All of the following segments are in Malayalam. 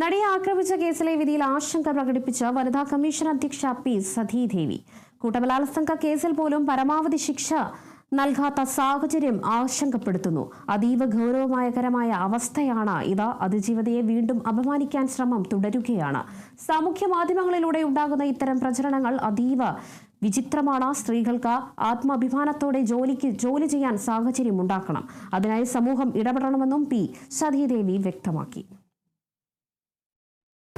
നടിയെ ആക്രമിച്ച കേസിലെ വിധിയിൽ ആശങ്ക പ്രകടിപ്പിച്ച് വനിതാ കമ്മീഷൻ അധ്യക്ഷ പി സതീദേവി. കൂട്ടബലാത്സംഗ കേസിൽ പോലും പരമാവധി ശിക്ഷ നൽകാത്ത സാഹചര്യം ആശങ്കപ്പെടുത്തുന്നു. അതീവ ഗൗരവമായകരമായ അവസ്ഥയാണ് ഇത് അതിജീവിതയെ വീണ്ടും അപമാനിക്കാൻ ശ്രമം തുടരുകയാണ്. സാമൂഹ്യ മാധ്യമങ്ങളിലൂടെ ഉണ്ടാകുന്ന ഇത്തരം പ്രചരണങ്ങൾ അതീവ വിചിത്രമാണ്. സ്ത്രീകൾക്ക് ആത്മാഭിമാനത്തോടെ ജോലിക്ക് ജോലി ചെയ്യാൻ സാഹചര്യം ഉണ്ടാക്കണം അതിനായി സമൂഹം ഇടപെടണമെന്നും പി സതീദേവി വ്യക്തമാക്കി.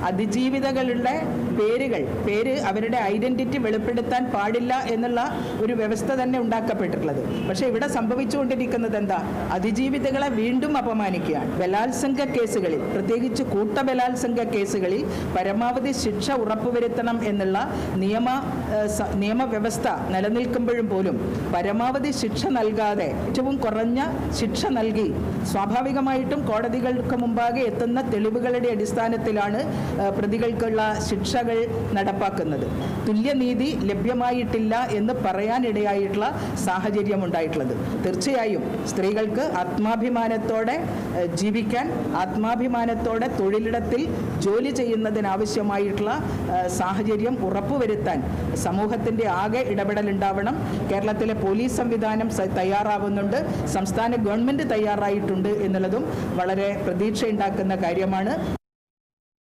അതിജീവിതകളുടെ പേരുകൾ പേര് അവരുടെ ഐഡന്റിറ്റി വെളിപ്പെടുത്താൻ പാടില്ല എന്നുള്ള ഒരു വ്യവസ്ഥ തന്നെ ഉണ്ടാക്കപ്പെട്ടിട്ടുള്ളത്. പക്ഷെ ഇവിടെ സംഭവിച്ചുകൊണ്ടിരിക്കുന്നത് എന്താ? അതിജീവിതകളെ വീണ്ടും അപമാനിക്കുകയാണ്. ബലാത്സംഗ കേസുകളിൽ പ്രത്യേകിച്ച് കൂട്ട ബലാത്സംഗ കേസുകളിൽ പരമാവധി ശിക്ഷ ഉറപ്പുവരുത്തണം എന്നുള്ള നിയമ നിയമവ്യവസ്ഥ നിലനിൽക്കുമ്പോഴും പോലും പരമാവധി ശിക്ഷ നൽകാതെ ഏറ്റവും കുറഞ്ഞ ശിക്ഷ നൽകി സ്വാഭാവികമായിട്ടും കോടതികൾക്ക് മുമ്പാകെ എത്തുന്ന തെളിവുകളുടെ അടിസ്ഥാനത്തിലാണ് പ്രതികൾക്കുള്ള ശിക്ഷകൾ നടപ്പാക്കുന്നത്. തുല്യനീതി ലഭ്യമായിട്ടില്ല എന്ന് പറയാനിടയായിട്ടുള്ള സാഹചര്യം ഉണ്ടായിട്ടുള്ളത്. തീർച്ചയായും സ്ത്രീകൾക്ക് ആത്മാഭിമാനത്തോടെ ജീവിക്കാൻ ആത്മാഭിമാനത്തോടെ തൊഴിലിടത്തിൽ ജോലി ചെയ്യുന്നതിനാവശ്യമായിട്ടുള്ള സാഹചര്യം ഉറപ്പുവരുത്താൻ സമൂഹത്തിന്റെ ആകെ ഇടപെടലുണ്ടാവണം. കേരളത്തിലെ പോലീസ് സംവിധാനം തയ്യാറാവുന്നുണ്ട്. സംസ്ഥാന ഗവൺമെന്റ് തയ്യാറായിട്ടുണ്ട് എന്നുള്ളതും വളരെ പ്രതീക്ഷയുണ്ടാക്കുന്ന കാര്യമാണ്.